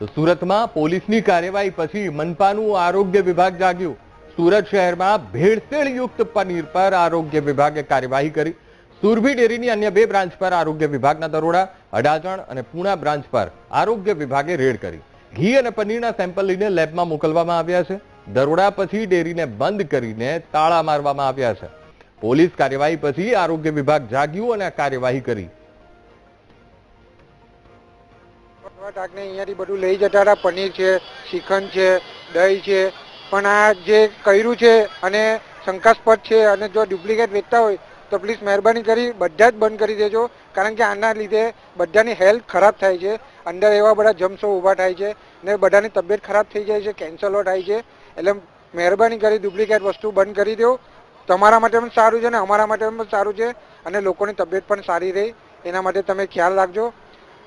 તો સુરતમાં પોલીસની કાર્યવાહી પછી મનપાનું આરોગ્ય વિભાગ જાગ્યું. સુરત શહેરમાં ભેળસેળયુક્ત પનીર પર આરોગ્ય વિભાગે કાર્યવાહી કરી. સુરભી ડેરીની અન્ય બે બ્રાન્ચ પર આરોગ્ય વિભાગના દરોડા, અડાજણ અને પૂણા બ્રાન્ચ પર આરોગ્ય વિભાગે રેડ કરી. ઘી અને પનીરના સેમ્પલ લઈને લેબમાં મોકલવામાં આવ્યા છે. દરોડા પછી ડેરીને બંધ કરીને તાળા મારવામાં આવ્યા છે. પોલીસ કાર્યવાહી પછી આરોગ્ય વિભાગ જાગ્યું અને કાર્યવાહી કરી. ટાકને અહીંયાથી બધું લઈ જતા હતા. પનીર છે, શ્રીખંડ છે, દહીં છે. પણ આ જે કર્યું છે અને શંકાસ્પદ છે અને જો ડુપ્લિકેટ વેચતા હોય તો પ્લીઝ મહેરબાની કરી બધા જ બંધ કરી દેજો. કારણ કે આના લીધે બધાની હેલ્થ ખરાબ થાય છે. અંદર એવા બધા જમ્સો ઊભા થાય છે ને બધાની તબિયત ખરાબ થઈ જાય છે કેન્સલો થાય છે. એટલે મહેરબાની કરી ડુપ્લિકેટ વસ્તુ બંધ કરી દો. તમારા માટે પણ સારું છે ને અમારા માટે પણ સારું છે અને લોકોની તબિયત પણ સારી રહે. એના માટે તમે ખ્યાલ રાખજો.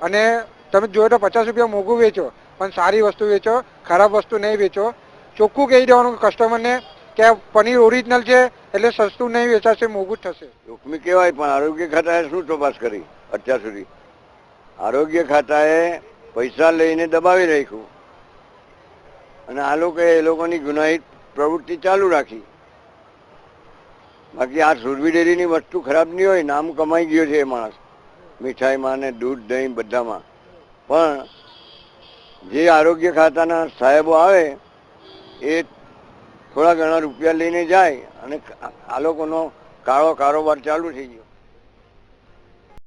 અને તમે જોયો તો પચાસ રૂપિયા મોંઘું વેચો, પણ સારી વસ્તુ વેચો, ખરાબ વસ્તુ નહીં વેચો. ચોખ્ખું કહી દેવાનું કસ્ટમરને કે પનીર ઓરિજિનલ છે, એટલે સસ્તું નહીં વેચાશે, મોંઘું જ થશે. જોખમી કહેવાય, પણ આરોગ્ય ખાતાએ શું તપાસ કરી અત્યાર સુધી? આરોગ્ય ખાતાએ પૈસા લઈને દબાવી રાખ્યું. અને આ લોકોએ એ લોકોની ગુનાહિત પ્રવૃત્તિ ચાલુ રાખી. બાકી આ સુરભી ડેરીની વસ્તુ ખરાબ નહીં હોય, નામ કમાઈ ગયો છે એ માણસ. મીઠાઈમાં ને દૂધ, દહીં બધામાં. પણ જે આરોગ્ય ખાતાના સાહેબો આવે, એ થોડા ઘણા રૂપિયા લઈને જાય અને આ લોકોનો કાળો કારોબાર ચાલુ થઈ ગયો.